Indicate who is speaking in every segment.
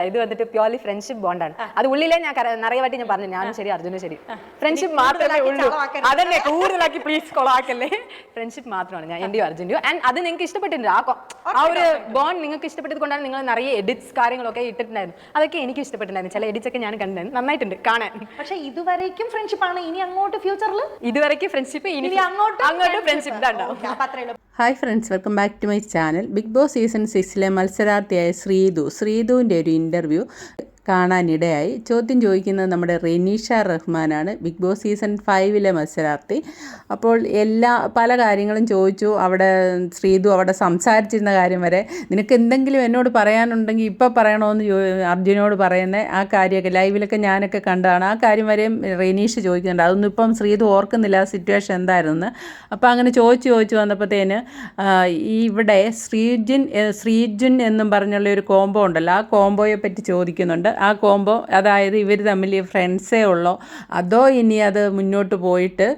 Speaker 1: ഇത് വന്നിട്ട് purely friendship ബോണ്ടാണ് അത് ഉള്ളിലേ ഞാൻ കര- നിറയെ വട്ടി ഞാൻ പറഞ്ഞു ഞാനും ശരി അർജുനും ശരി. ഫ്രണ്ട്ഷിപ്പ് മാത്രമേ ഉള്ളൂ. അതന്നെ കൂടുതലാക്കി പ്ലീസ് കൊളാക്കല്ലേ ഫ്രണ്ട്ഷിപ്പ് മാത്രമാണ്. ഞാൻ എന്റെയും അർജുന്റെയും ആൻഡ് അത് നിങ്ങൾക്ക് ഇഷ്ടപ്പെട്ടിട്ടുണ്ട്. ആ ആ ഒരു ബോണ്ട് നിങ്ങൾക്ക് ഇഷ്ടപ്പെട്ടത് കൊണ്ടാണ് നിങ്ങൾ നിറയെ എഡിറ്റ്സ് കാര്യങ്ങളൊക്കെ ഇട്ടിട്ടുണ്ടായിരുന്നു അതൊക്കെ എനിക്ക് ഇഷ്ടപ്പെട്ടിട്ടുണ്ടായിരുന്നു. ചില എഡിറ്റ്സ് ഒക്കെ ഞാൻ കണ്ടായിരുന്നു നന്നായിട്ടുണ്ട്. കാണാൻ.
Speaker 2: പക്ഷെ ഇതുവരേക്കും ഫ്രണ്ട്ഷിപ്പ് ആണ്. ഇനി അങ്ങോട്ട് ഫ്യൂച്ചറിൽ
Speaker 1: ഇതുവരേക്കും ഫ്രണ്ട്ഷിപ്പ് ഇനി
Speaker 2: അങ്ങോട്ട്
Speaker 1: അങ്ങോട്ട് ഫ്രണ്ട്ഷിപ്പ്
Speaker 2: അത്രേ
Speaker 3: hi friends welcome back to my channel Big Boss season സിക്സിലെ മത്സരാർത്ഥിയായ ശ്രീതു. ശ്രീതുവിന്റെ ഒരു interview. കാണാനിടയായി. ചോദ്യം ചോദിക്കുന്നത് നമ്മുടെ റെനീഷ റഹ്മാനാണ്. ബിഗ് ബോസ് സീസൺ ഫൈവിലെ മത്സരാർത്ഥി. അപ്പോൾ എല്ലാ പല കാര്യങ്ങളും ചോദിച്ചു. അവിടെ ശ്രീതു അവിടെ സംസാരിച്ചിരുന്ന കാര്യം വരെ നിനക്ക് എന്തെങ്കിലും എന്നോട് പറയാനുണ്ടെങ്കിൽ ഇപ്പോൾ പറയണമെന്ന് അർജുനോട് പറയുന്ന. ആ കാര്യമൊക്കെ ലൈവിലൊക്കെ ഞാനൊക്കെ കണ്ടതാണ്. ആ കാര്യം വരെയും റെനീഷ് ചോദിക്കുന്നുണ്ട്. അതൊന്നും ഇപ്പം ശ്രീതു ഓർക്കുന്നില്ല ആ സിറ്റുവേഷൻ എന്തായിരുന്നു അപ്പോൾ അങ്ങനെ ചോദിച്ചു ചോദിച്ച് വന്നപ്പോഴത്തേന് ഇവിടെ ശ്രീജുൻ ശ്രീജുൻ എന്നും പറഞ്ഞുള്ള ഒരു കോംബോ ഉണ്ടല്ലോ. ആ കോംബോയെ പറ്റി ചോദിക്കുന്നുണ്ട്. ആ കോംബോ അതായത് ഇവർ തമ്മിൽ ഫ്രണ്ട്സേ ഉള്ളോ അതോ ഇനി അത് മുന്നോട്ട് പോയിട്ട്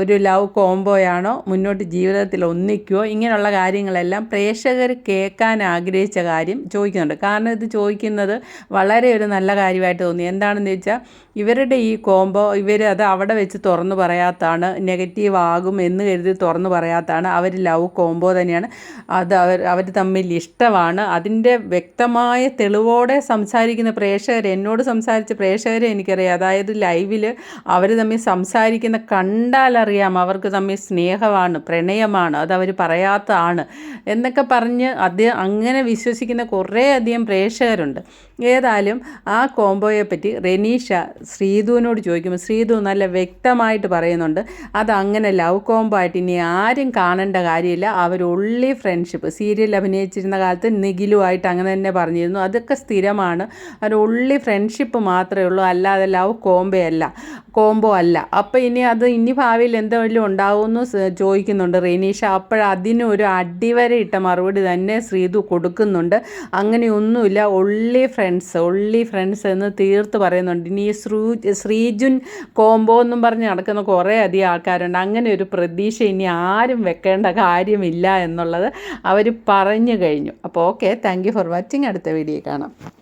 Speaker 3: ഒരു ലവ് കോംബോയാണോ മുന്നോട്ട് ജീവിതത്തിൽ ഒന്നിക്കുമോ ഇങ്ങനെയുള്ള കാര്യങ്ങളെല്ലാം പ്രേക്ഷകർ കേൾക്കാൻ ആഗ്രഹിച്ച കാര്യം ചോദിക്കുന്നുണ്ട്. കാരണം ഇത് ചോദിക്കുന്നത് വളരെ ഒരു നല്ല കാര്യമായിട്ട് തോന്നി. എന്താണെന്ന് വെച്ചാൽ ഇവരുടെ ഈ കോംബോ ഇവർ അത് അവിടെ വെച്ച് തുറന്നു പറയാത്താണ് നെഗറ്റീവ് ആകും എന്ന് കരുതി തുറന്നു പറയാത്താണ് അവർ ലവ് കോംബോ തന്നെയാണ്. അത് അവർ അവർ തമ്മിൽ ഇഷ്ടമാണ്. അതിന്റെ വ്യക്തമായ തെളിവോടെ സംസാരിക്കുന്ന പ്രേക്ഷകർ എന്നോട് സംസാരിച്ച പ്രേക്ഷകരെ എനിക്കറിയാം. അതായത് ലൈവിൽ അവർ തമ്മിൽ സംസാരിക്കുന്ന കണ്ടാലറിയാം അവർക്ക് തമ്മിൽ സ്നേഹമാണ് പ്രണയമാണ് അത് അവർ പറയാത്തതാണ് എന്നൊക്കെ പറഞ്ഞ് അത് അങ്ങനെ വിശ്വസിക്കുന്ന കുറേ അധികം പ്രേക്ഷകരുണ്ട്. ഏതായാലും ആ കോംബോയെ പറ്റി റെനീഷ ശ്രീധുവിനോട് ചോദിക്കുമ്പോൾ ശ്രീധു നല്ല വ്യക്തമായിട്ട് പറയുന്നുണ്ട് അത് അങ്ങനെ ലവ് കോംബോ ആയിട്ട് ഇനി ആരും കാണേണ്ട കാര്യമില്ല അവർ ഉള്ളി ഫ്രണ്ട്ഷിപ്പ് സീരിയൽ അഭിനയിച്ചിരുന്ന കാലത്ത് നിഖിലുമായിട്ട് അങ്ങനെ തന്നെ പറഞ്ഞിരുന്നു അതൊക്കെ സ്ഥിരമാണ് അവർ ഉള്ളി ഫ്രണ്ട്ഷിപ്പ് മാത്രമേ ഉള്ളൂ. അല്ലാതെ ലവ് കോംബോ അല്ല. കോംബോ അല്ല. അപ്പോൾ ഇനി അത് ഇനി ഭാവിയിൽ എന്തെങ്കിലും ഉണ്ടാവുമെന്ന് ചോദിക്കുന്നുണ്ട് റെനീഷ. അപ്പോഴതിനൊരു അടിവരെ ഇട്ട മറുപടി തന്നെ ശ്രീതു കൊടുക്കുന്നുണ്ട്. അങ്ങനെയൊന്നുമില്ല ഒള്ളി ഫ്രണ്ട്സ് ഒള്ളി ഫ്രണ്ട്സ് എന്ന് തീർത്ത് പറയുന്നുണ്ട്. ഇനി ശ്രീ ശ്രീജുൻ കോംബോ എന്നും പറഞ്ഞ് നടക്കുന്ന കുറേ അധികം ആൾക്കാരുണ്ട്. അങ്ങനെ ഒരു പ്രതീക്ഷ ഇനി ആരും വെക്കേണ്ട കാര്യമില്ല എന്നുള്ളത് അവർ പറഞ്ഞു കഴിഞ്ഞു. അപ്പോൾ ഓക്കെ താങ്ക് ഫോർ വാച്ചിങ് അടുത്ത വീഡിയോ കാണാം.